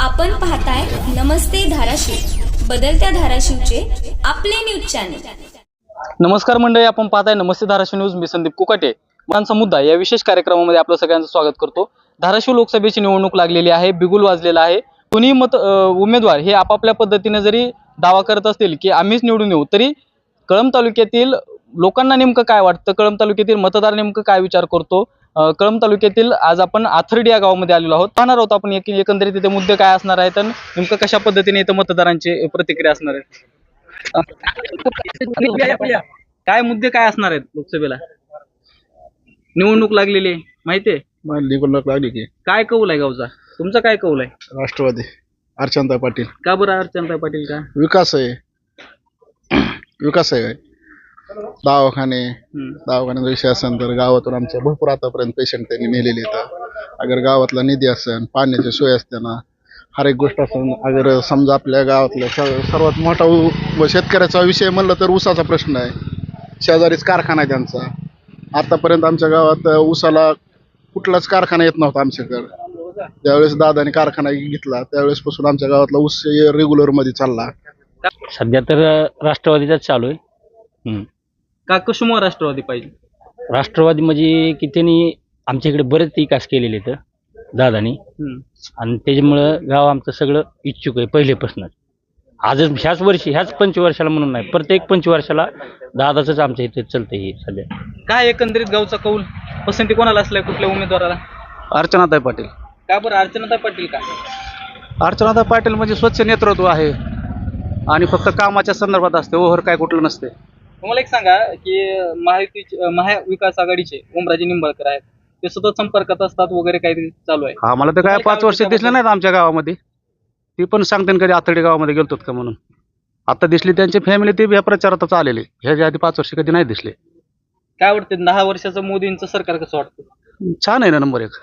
आपण पाहताय नमस्ते धाराशिव. बदलत्या धाराशिवचे आपले न्यूज चॅनल. नमस्कार मंडळी आपण पाहताय नमस्ते धाराशिव न्यूज. मी संदीप कुकाटे. मानसा मुद्दा या विशेष कार्यक्रमामध्ये आपलं सगळ्यांचं स्वागत करतो. धाराशिव लोकसभेची निवडणूक लागलेली आहे बिगुल वाजलेला आहे. कोणी मत उमेदवार हे आपापल्या पद्धतीने जरी दावा करत असतील की आम्हीच निवडून येऊ तरी कळंब तालुक्यातील लोकांना नेमकं काय वाटतं? कळंब तालुक्यातील मतदार नेमकं काय विचार करतो? कळंब तालुक्यातील आज आपण आथर्डी या गावामध्ये आलेलो आहोत. पाहणार आहोत आपण एक- एकंदरीत इथे मुद्दे काय असणार आहेत आणि नेमकं कशा पद्धतीने इथं मतदारांची प्रतिक्रिया असणार आहे काय मुद्दे काय असणार आहेत लोकसभेला? निवडणूक लागलेली आहे माहितीये निवडणूक लागली की. काय कौल आहे गावचा? तुमचा काय कौल आहे? राष्ट्रवादी अर्चनता पाटील. का बरं अर्चनताई पाटील का? विकास आहे. विकास आहे दवाखाने. दवाखान्याचा विषय असेल तर गावातून आमच्या भरपूर आतापर्यंत पेशंट त्यांनी नेलेले आहेत. अगर गावातला निधी असेल पाण्याची सोय असते ना हर एक गोष्ट असेल अगर समजा आपल्या गावातल्या सर्वात मोठा व शेतकऱ्याचा विषय म्हणलं तर ऊसाचा प्रश्न आहे. शेजारीच कारखाना आहे त्यांचा. आतापर्यंत आमच्या गावात ऊसाला कुठलाच कारखाना येत नव्हता आमच्याकडं. ज्यावेळेस दादाने कारखाना घेतला त्यावेळेस पासून आमच्या गावातला ऊस रेग्युलरमध्ये चालला. सध्या तर राष्ट्रवादीचाच चालू आहे. हम्म. का कशामुळे राष्ट्रवादी पाहिजे? राष्ट्रवादी म्हणजे की त्यांनी आमच्या इकडे बरेच विकास केलेले तर दादानी. हम्म. आणि त्याच्यामुळं गाव आमचं सगळं इच्छुक आहे पहिलेपासूनच. आजच ह्याच वर्षी ह्याच पंचवर्षाला म्हणून नाही प्रत्येक पंचवर्षाला दादाचंच आमच्या इथे चालतंय हे सध्या. काय एकंदरीत गावचा कौल? पसंती कोणाला असलाय कुठल्या उमेदवाराला? अर्चनाताई पाटील. का बरं अर्चनाताई पाटील का? अर्चनाताई पाटील म्हणजे स्वच्छ नेतृत्व आहे. आणि फक्त कामाच्या संदर्भात असते ओव्हर काय कुठलं नसते. तुम्हाला एक सांगा की महायुतीचे महाविकास आघाडीचे ओमराजे निंबाळकर आहेत ते सतत संपर्कात असतात वगैरे काहीतरी चालू आहे. आम्हाला तर काय तुम्हाला पाच काय वर्ष वाटतं दिसले नाहीत आमच्या गावामध्ये. ती पण सांगते ना कधी आतडी गावामध्ये गेलतो का म्हणून. आता दिसली त्यांची फॅमिली ती या प्रचारातच आलेली. ह्याच्या आधी पाच वर्ष कधी नाही दिसले. काय वाटतं दहा वर्षाचं मोदींचं सरकार कसं वाटतं? छान आहे ना नंबर एक.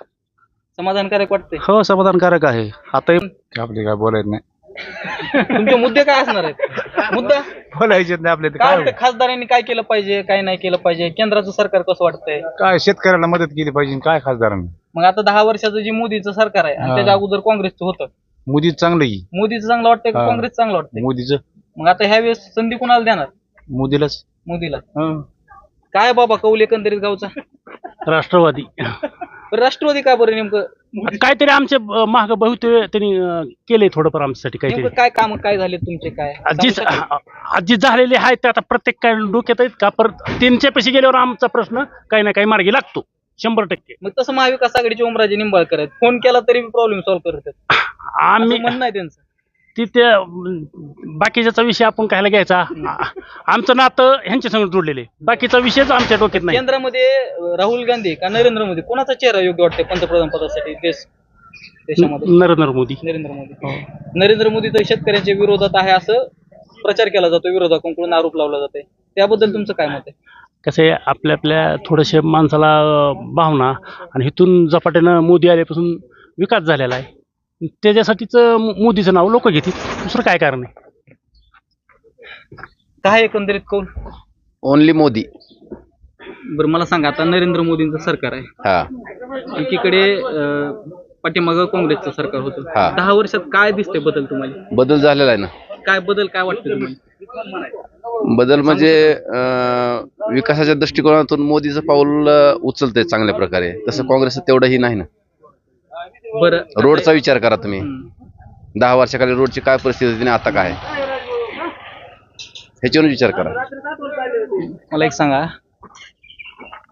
समाधानकारक वाटतंय? हो समाधानकारक आहे. आता आपले काय बोलायचं नाही. तुमचे मुद्दे काय असणार आहेत? मुद्दा? बोलायचे नाही आपले काय वाटतं खासदारांनी काय केलं पाहिजे काय नाही केलं पाहिजे? केंद्राचं सरकार कसं वाटतंय? काय शेतकऱ्याला मदत केली पाहिजे काय खासदारांनी? मग आता दहा वर्षाचं जे मोदीचं सरकार आहे आणि हा. त्याच्या अगोदर काँग्रेसचं होतं. मोदी चांगलं की मोदीचं चांगलं वाटतंय का हा. काँग्रेस चांगलं वाटतंय? मोदीचं. मग आता ह्या वेळेस संधी कुणाला देणार? मोदीलाच. मोदीला. काय बाबा कौल एकंदरीत गावचा? राष्ट्रवादी. बरं, राष्ट्रवादी का बरं नेमकं? काहीतरी आमचे माग बहुत त्यांनी अं, केलंय थोडंफार आमच्यासाठी काहीतरी. नेमकं काय काम काय झाले तुमचे काय? आजी सांगू शकाल? आजी झालेले आहेत ते आता प्रत्येक काय डोक्यात आहेत का? परत त्यांच्या पैसे गेल्यावर आमचा प्रश्न काही ना काही मार्गी लागतो शंभर टक्के. मग तसं महाविकास आघाडीचे ओमराजे निंबाळकर आहेत. फोन केला तरी प्रॉब्लेम सॉल्व्ह करतात. आम्ही असं म्हणणं आहे त्यांचं. तिथे बाकीच्याचा विषय आपण कायला घ्यायचा? आमचं नातं ह्यांच्या संग जोडलेले बाकीचा विषयच आमच्या डोक्यात नाही. केंद्रामध्ये राहुल गांधी का नरेंद्र मोदी? कोणाचा चेहरा योग्य वाटतंय पंतप्रधान पदासाठी देश देशामध्ये? नरेंद्र मोदी. नरेंद्र मोदी. नरेंद्र मोदी तर शेतकऱ्यांच्या विरोधात आहे असं प्रचार केला जातो विरोधकांकडून आरोप लावला जाते त्याबद्दल तुमचं काय मत आहे? कसं आहे आपल्या आपल्या थोडेसे माणसाला भावना आणि इथून झपाट्यानं मोदी आल्यापासून विकास झालेला आहे. त्याच्यासाठीच मोदीचं नाव लोक घेतील. दुसरं काय कारण आहे? काय एकंदरीत कौल? ओनली मोदी. बरं मला सांगा आता नरेंद्र मोदींचं सरकार आहे. हा. एकीकडे अं, पाठीमागं काँग्रेसचं सरकार होतं. हा. दहा वर्षात काय दिसतंय बदल तुम्हाला? बदल झालेला आहे ना. काय बदल काय वाटतं तुम्हाला? बदल म्हणजे अं, विकासाच्या दृष्टिकोनातून मोदीचं पाऊल अं, उचलतंय चांगल्या प्रकारे. तसं काँग्रेस तेवढंही नाही ना. बरं. रोडचा विचार करा तुम्ही. दहा वर्षाखाली रोडची काय परिस्थिती होती आणि आता काय? आहे? ह्याच्यावरून विचार करा. मला एक सांगा.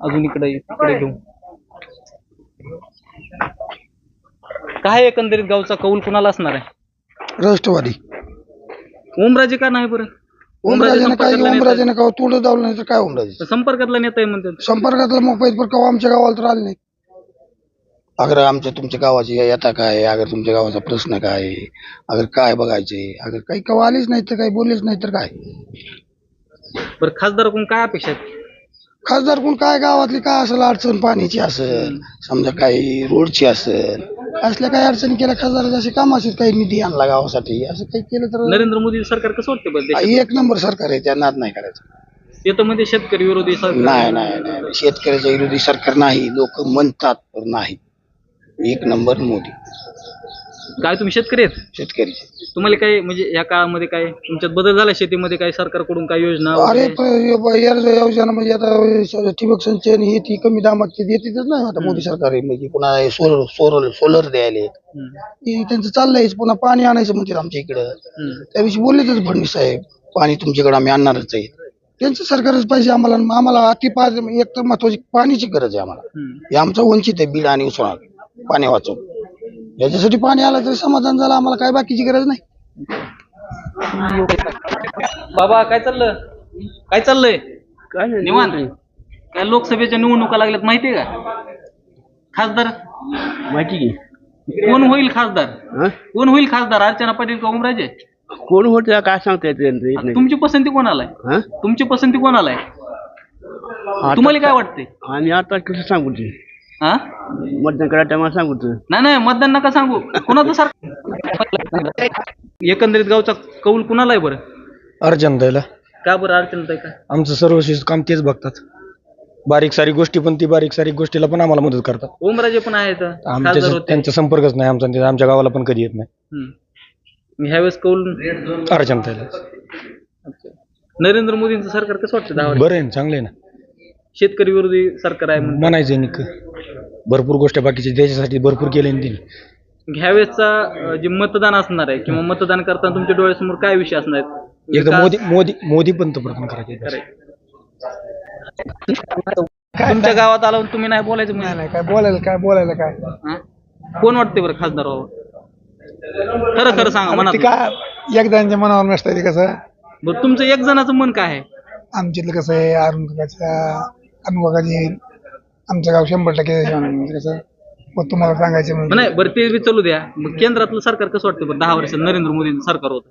अजून इकडे इकडे घेऊ. काय एकंदरीत गावचा कौल कुणाला असणार आहे? राष्ट्रवादी. ओमराजे का नाही बरं? ओमराजेने काय संपर्कातला नेता आहे. ओमराजेने काय तोंड दावलं नाही तर काय ओमराजे? संपर्कातला नेता आहे म्हणतात. संपर्कातला मोबाईल पर कवा आमच्या गावाला तर आले नाही अगर आमच्या तुमच्या गावाची येता काय अगर तुमच्या गावाचा प्रश्न काय आहे, अगर काय बघायचे अगर काही कवा आलेच नाही तर काही बोललेच नाही तर काय? बरं खासदाराकडून काय अपेक्षा आहेत? खासदार कोण काय गावातली काय असेल अडचण पाण्याची असेल समजा काही रोडची असेल असल्या काही अडचणी केल्या खासदार असे काम असेल काही निधी आणला गावासाठी असं काही केलं तर नरेंद्र मोदी सरकार कसं वाटतं बरं देशात? एक नंबर सरकार आहे त्या नाद नाही करायचं. म्हणजे शेतकरी विरोधी सरकार. नाही नाही नाही शेतकऱ्याच्या विरोधी सरकार नाही लोक म्हणतात पण नाही. एक नंबर मोदी. काय तुम्ही शेतकरी आहेत? शेतकरी. तुम्हाला काय म्हणजे या काळामध्ये काय तुमच्यात बदल झाला शेतीमध्ये काय सरकारकडून काय योजना अरे वगैरे? प- य- योजना म्हणजे आता ठिबक सिंचन ही ती कमी दामाची देतीच नाही आता मोदी सरकार आहे म्हणजे पुन्हा सोलर सोलर सोलर द्यायले. हम्म. हे त्यांचं चाललंयच पुन्हा पाणी आणायचं म्हणतात आमच्या इकडं. हम्म. त्याविषयी बोललेच फडणवीस साहेब पाणी तुमच्याकडे आम्ही आणणारच आहे. त्यांचं सरकारच पाहिजे आम्हाला आम्हाला अति पा एक तर महत्वाची पाण्याची गरज आहे आम्हाला. हम्म. हे आमचं वंचित आहे बीड आणि उस्मानाबाद. पाणी वाचव. याच्यासाठी पाणी आलं तरी समाधान झालं आम्हाला काय बाकीची गरज नाही. बाबा काय चाललं? काय चाललंय? निवांत. काय लोकसभेच्या निवडणुका लागल्यात माहितीये का? खासदार? माहिती की. कोण होईल खासदार? कोण होईल खासदार? अर्चना पाटील का ओमराजे? कोण होते काय सांगता येत नाही तुमची पसंती कोणाला आहे? हा? तुमची पसंती कोणाला आहे? तुम्हाला काय वाटते आणि आता कसं सांगू ते? हा? मतदान करायला टायमाला सांगू ते. नाही नाही मतदान नका सांगू. कुणाचं सारखं एकंदरीत गावचा कौल कुणाला आहे बरं? अर्जन द्यायला का बरं अडचण आहे का? आमचं सर्वशिष काम तेच बघतात. बारीक सारीक गोष्टी पण ती बारीक सारीक गोष्टीला पण आम्हाला मदत करतात. ओमराजे पण आहेत. खासदार आमच्या होते. त्यांचा संपर्कच नाही आमचा आणि ते आमच्या गावाला पण कधी येत नाही. हम्म. ह्यावेळेस कौल अर्जन द्यायला नरेंद्र मोदींचं सरकार कसं वाटतं दहा वर्ष बरं आहे ना चांगलं आहे ना. शेतकरी विरोधी सरकार आहे म्हणायचं निक भरपूर गोष्टी बाकीच्या देशासाठी भरपूर केले ना तिने ह्यावेळेसचा अं, जे मतदान असणार आहे किंवा मतदान करताना तुमच्या डोळ्यासमोर काय विषय असणार आहेत? एकदा विकास मोदी मोदी मोदी पंतप्रधान करायचे. तुमच्या गावात आलं तुम्ही नाही बोलायचं म्हणजे नाही काय बोलायला काय बोलायला काय? हा? कोण वाटते बरं खासदार व्हावं? खरं खरं सांगा म्हणा काय एकदाच्या मनावर नसतं ते कसं? बरं तुमचं एक जणाचं मन काय आहे? आमच्यातलं कसं आहे अरुण काकाच्या अनुभागाची आमचं गाव शंभर टक्के म्हणजे कसं मग तुम्हाला सांगायचं म्हणजे नाही बरं ते बी चालू द्या. मग केंद्रातलं सरकार कसं वाटतं बरं? दहा वर्षात नरेंद्र मोदींचं सरकार होतं.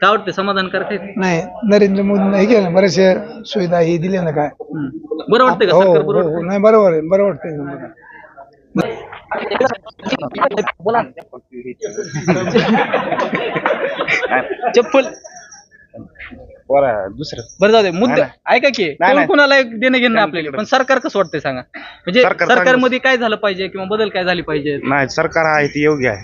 काय वाटतं समाधानकारक आहे नाही नरेंद्र मोदींनी हे केलं बरेचसे सुविधा ही दिली ना काय? हम्म. बरं वाटतं का हो सरकार हो, बरं हो. नाही बरोबर आहे बरं वाटतंय. चप्पल. दुसरं बरं जाऊ दे मुद्दे ऐका की कोण कोणाला एक देणं घेणं आपल्याला पण सरकार कसं वाटतंय सांगा? म्हणजे सरकार सरकारमध्ये काय झालं पाहिजे किंवा बदल काय झाले पाहिजे? नाही सरकार आहे ते योग्य आहे.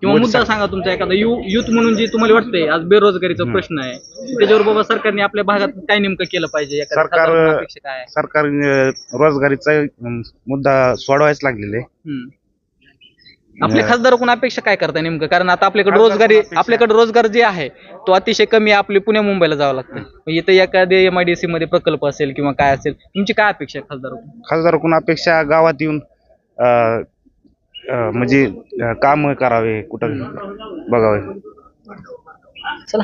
किंवा मुद्दा सांगा तुमचा एखादा यु युथ म्हणून जे तुम्हाला वाटतंय आज बेरोजगारीचा प्रश्न आहे त्याच्यावर बाबा सरकारने आपल्या भागात काय नेमकं केलं पाहिजे? एखाद्या सरकार- खासदाराकडून अपेक्षा काय आहे? सरकार अं, रोजगारीचा अं, मुद्दा सोडवायच लागलेले. हम्म. आपल्या खासदाराकडून अपेक्षा काय करताय नेमकं? कारण आता आपल्याकडे रोजगारी आपल्याकडे रोजगार जे आहे तो अतिशय कमी आहे आपले पुणे मुंबईला जावं लागतं. इथं एखाद्या एमआयडीसी मध्ये प्रकल्प असेल किंवा काय असेल तुमची काय अपेक्षा आहे खासदाराकडून खासदाराकडून अपेक्षा? गावात येऊन अं, अं, म्हणजे काम करावे कुठं बघावे. चला.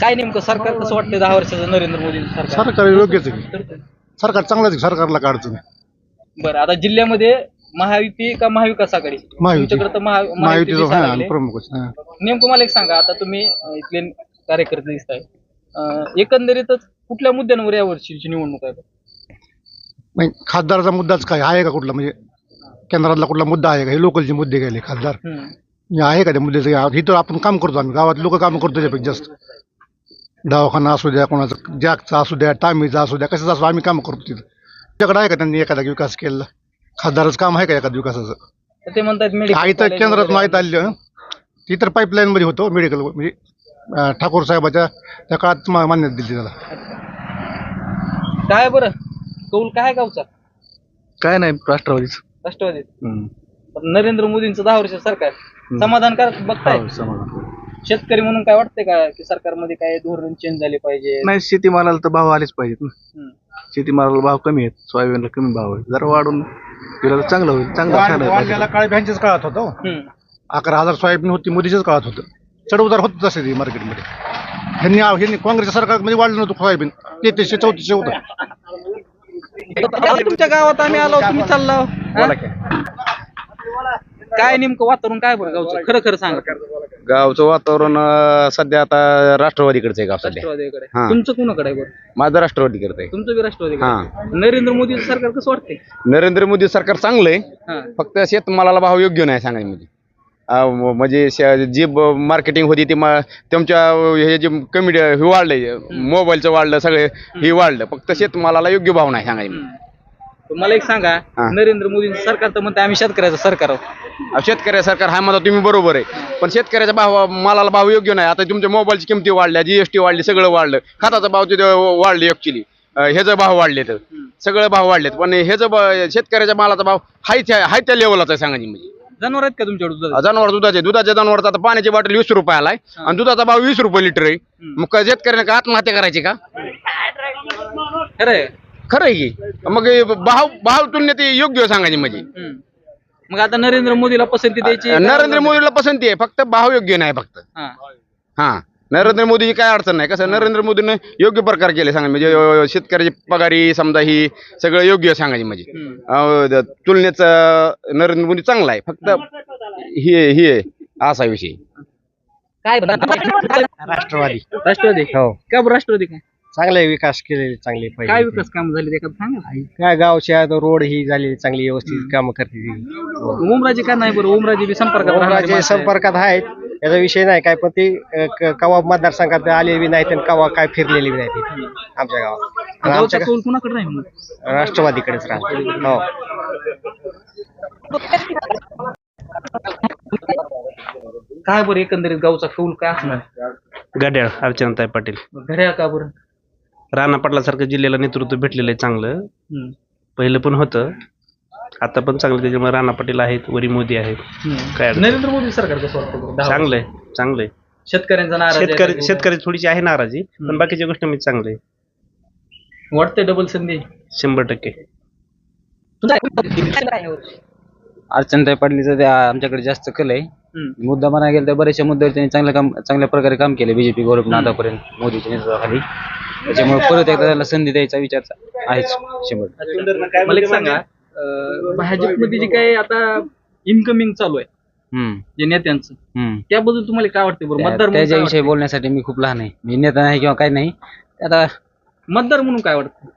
काय नेमकं सरकार कसं वाटतंय दहा वर्षाचं नरेंद्र मोदी सरकार? सरकार योग्यच आहे सरकार चांगलंच आहे सरकारला काढतो बरं आता जिल्ह्यामध्ये महायुती का महाविकास आघाडी? महायुती. तुमच्याकडे तर महा- महायुती महायुतीचं दिसायला हा लागले. प्रमुखच हा. नेमकं मला एक सांगा आता तुम्ही अं, इथले कार्यकर्ते दिसताय अं, एकंदरीतच कुठल्या मुद्द्यांवर या वर्षीची निवडणूक आहे? नाही खासदाराचा मुद्दाच काय? आहे का कुठला? म्हणजे केंद्रातला कुठला मुद्दा आहे का? हे लोकलचे मुद्दे गेले खासदार. हम्म. हे आहे का त्या मुद्द्याचं? इथं आपण काम करतो आम्ही गावात लोक काम करतो त्याच्यापेक्षा जास्त. दवाखाना असू द्या कोणाचा जॅकचा असू द्या टामीचा असू द्या कशाचा असू आम्ही काम करतो तिथं. त्याच्याकडे आहे का त्यांनी एखादा विकास केलेला? खासदाराचं काम आहे का एखाद्या विकासाचं? तर ते म्हणतात हा इथं college केंद्रात माहीत आलेलं हं. ती तर पाईपलाईन मध्ये होतो मेडिकल म्हणजे अं, ठाकूर साहेबाच्या त्या काळात मा- मान्यता दिली त्याला. काय बरं? कौल काय आहे गावचा? काय नाही राष्ट्रवादीच. राष्ट्रवादी नरेंद्र मोदींचं दहा वर्ष सरकार. समाधानकारक बघताय. शेतकरी म्हणून काय वाटतंय का की सरकारमध्ये काय धोरण चेंज झाले पाहिजे? नाही शेतीमालाला तर भाव आलेच पाहिजेत ना. शेतीमालाला भाव कमी आहेत सोयाबीनला कमी भाव आहे जरा वाढून दिला तर चांगलं होईल चांगलं काळ भ्यांच्याच काळात होता हो. अकरा हजार सोयाबीन होती मोदीच्याच काळात होतं. चढउतार होत तसे ते मार्केटमध्ये. ह्यांनी ह्यांनी काँग्रेसच्या सरकारमध्ये वाढलं नव्हतं सोयाबीन. तेहतीसशे चौतीसशे होतं. तुमच्या गावात आम्ही आलो तुम्ही चाललो? काय नेमकं वातावरण काय बरं गावचं? खरं खरं सांगा. गावचं वातावरण अं, सध्या आता राष्ट्रवादीकडचं आहे गाव सध्या. राष्ट्रवादीकडे. हा. तुमचं कोणाकडे आहे बरं? माझं राष्ट्रवादीकडचं आहे. तुमचं बी राष्ट्रवादीकडे हा. आहे. नरेंद्र मोदीचं सरकार कसं वाटतंय? नरेंद्र मोदी सरकार चांगलं आहे. हा. फक्त शेतमालाला भाव योग्य नाही अं, म- म्हणजे श- जी मार्केटिंग होती ती मा- तुमच्या हे जे कमी हे वाढलंय. मोबाईलचं वाढलं सगळे हे वाढलं. फक्त शेतमालाला योग्य भाव नाही सांगायचे हम्म. पण मला एक सांगा हा. नरेंद्र मोदी सरकार तर म्हणते आम्ही शेतकऱ्याचं सरकार आहोत. अहो, शेतकऱ्या सरकार हा म्हणा तुम्ही बरोबर आहे. पण शेतकऱ्याचा भाव मालाला भाव योग्य नाही. आता तुमच्या मोबाईलची किमती वाढल्या जीएसटी वाढली सगळं वाढलं. खताचा भाव तिथे वाढले ऍक्च्युली ह्याचा भाव वाढले तर सगळे भाव वाढलेत. पण ह्याचं ब- शेतकऱ्याच्या मालाचा भाव हाय त्या हाय त्या लेवलचा आहे सांगायची म्हणजे जनावर आहेत का तुमच्याकडे दुधाचे? जनावर दुधाचे. दुधाच्या जनावरचा आता पाण्याची बॉटल वीस रुपये आलाय. आणि दुधाचा भाव वीस रुपये लिटर आहे. मग काय शेतकऱ्याने का आत्महत्या करायची का? खरं आहे. खरं आहे की? मग हे भाव भाव तुलनेत हे योग्य सांगायची म्हणजे. हम्म. मग आता नरेंद्र मोदीला पसंती द्यायची नरेंद्र मोदीला पसंती आहे फक्त भाव योग्य नाही फक्त. हा. हा. नरेंद्र मोदीची काय अडचण नाही. कसं नरेंद्र मोदीनं योग्य प्रकार केले सांगा म्हणजे अं, शेतकऱ्याची पगारी समजा ही सगळं योग्य सांगायची म्हणजे. हम्म. अं, द- तुलनेचं नरेंद्र मोदी चांगला आहे फक्त ही ही आहे असा विषय काय? राष्ट्रवादी. राष्ट्रवादी? हो. का बरं राष्ट्रवादी? काय चांगले विकास केलेले चांगले काय विकास काम झाले ते एखादं सांगा काय गावच्या रोड ही झालेली चांगली व्यवस्थित काम करते ओमराजे का नाही बरं? ओमराजे बी संपर्कात राहणारे माणसं आहेत. संपर्कात आहेत. याचा विषय नाही काय पण ते अ, क- कवा मतदारसंघात आलेली बी नाहीत आणि कवा काय फिरलेली बी नाही ती. आमच्या गावात. आणि गावचा आमच्या कौल कुणाकडे नाही? गा- राष्ट्रवादीकडेच राहते. हो. काय बरं एकंदरीत गावचा कौल काय असणार? गड्याळ अर्चनाताई पाटील. घड्याळ का बरं? राणा पाटलासारखं जिल्ह्याला नेतृत्व भेटलेलं आहे चांगलं. पहिलं पण होतं. आता पण चांगलं त्याच्यामुळे राणा पाटील आहेत वरी मोदी आहेत. काय अडचण? नरेंद्र मोदी सरकार कसं वाटतं बरं? दहा चांगलं आहे चांगलं आहे. वर्ष. शेतकऱ्यांचा नाराज आहे शेतकरी थोडीशी आहे नाराजी पण बाकीच्या गोष्टी मी चांगलं आहे. वाटतंय डबल संधी? शंभर टक्के. अर्चनताई पाटलीचं त्या आमच्याकडे जास्त कल आहे. हम्म. मुद्दा म्हणायला गेलं तर बऱ्याचशा मुद्द्यावर त्यांनी चांगलं काम चांगल्या प्रकारे काम केलं. बीजेपी गव्हर्नमेंट आतापर्यंत मोदीच्या नेतृत्वाखाली. त्याच्यामुळे परत एकदा त्याला संधी द्यायचा विचार आहेच शंभर मला एक सांगा अं, भाजपमध्ये जे काय आता इन्कमिंग चालू आहे हम्म, जे नेत्यांचं हम्म. त्याबद्दल तुम्हाला काय वाटतं बरं? मतदार त्या- म्हणून काय त्याच्याविषयी वाटतं? बोलण्यासाठी मी खूप लहान आहे. मी नेता नाही किंवा काही नाही. आता मतदार म्हणून काय वाटतं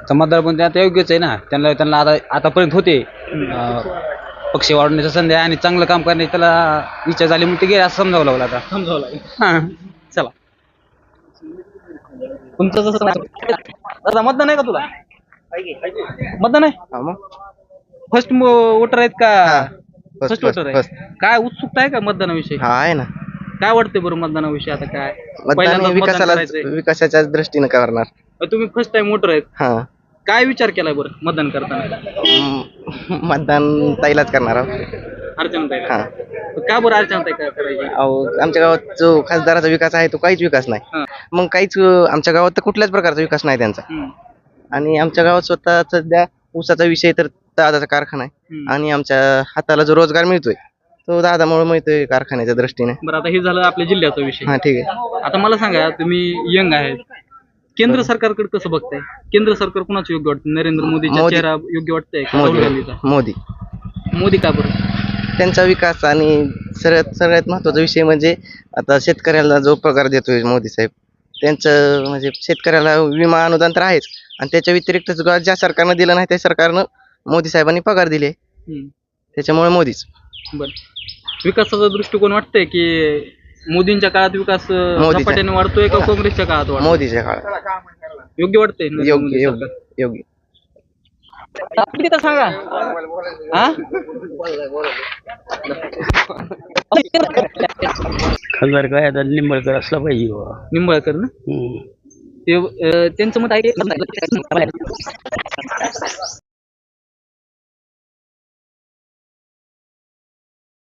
आता मतदार पण ते आता योग्यच आहे ना. त्यांना त्यांना आता आतापर्यंत होते. अं, पक्ष वाढवण्याच्या संधी आहे आणि चांगलं काम करण्याची त्याला इच्छा झाली म्हणून ते गेले असं समजावं लागलं आता. समजावं लागेल. हा. चला. तुमचं जसं दादा मतदान आहे का तुला? मतदान आहे? फर्स्ट वोटर आहेत का? फर्स्ट वोटर आहे. काय उत्सुकता आहे का मतदानाविषयी? आहे ना. काय वाटतंय बरं मतदानाविषयी आता काय? मतदान पहिल्यांदाच हे मतदान विकासाला करायचंय. विकासाच्या दृष्टीने करणार. अ, तुम्ही फर्स्ट टाइम वोटर आहेत. हा. काय विचार केलाय बरं मतदान करताना? मतदान ताईलाच करणार आहोत. हा. का बरं करायची? अहो आमच्या गावात जो खासदाराचा विकास आहे तो काहीच विकास हा. नाही मग काहीच अं, आमच्या गावात तर कुठल्याच प्रकारचा विकास नाही त्यांचा. हम्म, आणि आमच्या गावात स्वतः सध्या ऊसाचा विषय तर दादाचा कारखाना आहे. हम्म. आणि आमच्या हाताला जो रोजगार मिळतोय तो दादामुळे मिळतोय कारखान्याच्या दृष्टीने. बरं आता हे झालं आपल्या जिल्ह्याचा विषय. हा ठीक आहे. आता मला सांगा तुम्ही यंग आहेत. केंद्र सरकारकडे कसं बघताय? केंद्र सरकार कुणाचं योग्य वाटतं? नरेंद्र मोदीचा मोदी. चेहरा योग्य वाटतंय का? राहुल मोदी गांधीचा मोदी. मोदी का बरं? त्यांचा विकास आणि सर्वात सगळ्यात महत्त्वाचा विषय म्हणजे आता शेतकऱ्याला जो पगार देतोय मोदी साहेब त्यांचं म्हणजे शेतकऱ्याला विमा अनुदान तर आहेच. आणि त्याच्या व्यतिरिक्त जो- ज्या सरकारनं दिलं नाही त्या सरकारनं मोदी साहेबांनी पगार दिले. त्याच्यामुळे मोदीच. बरं. विकासाचा दृष्टिकोन वाटतंय की मोदींच्या काळात विकास. झपाट्याने वाढतोय का काँग्रेसच्या काळात वाढतोय? मोदीच्या काळात. योग्य वाटतंय योग्य योग्य? योग्य. किती तर सांगा हा खासदार काय आता निंबळकर असला पाहिजे बुवा. निंबाळकर ना हम्म. ते अं, त्यांचं मत आहे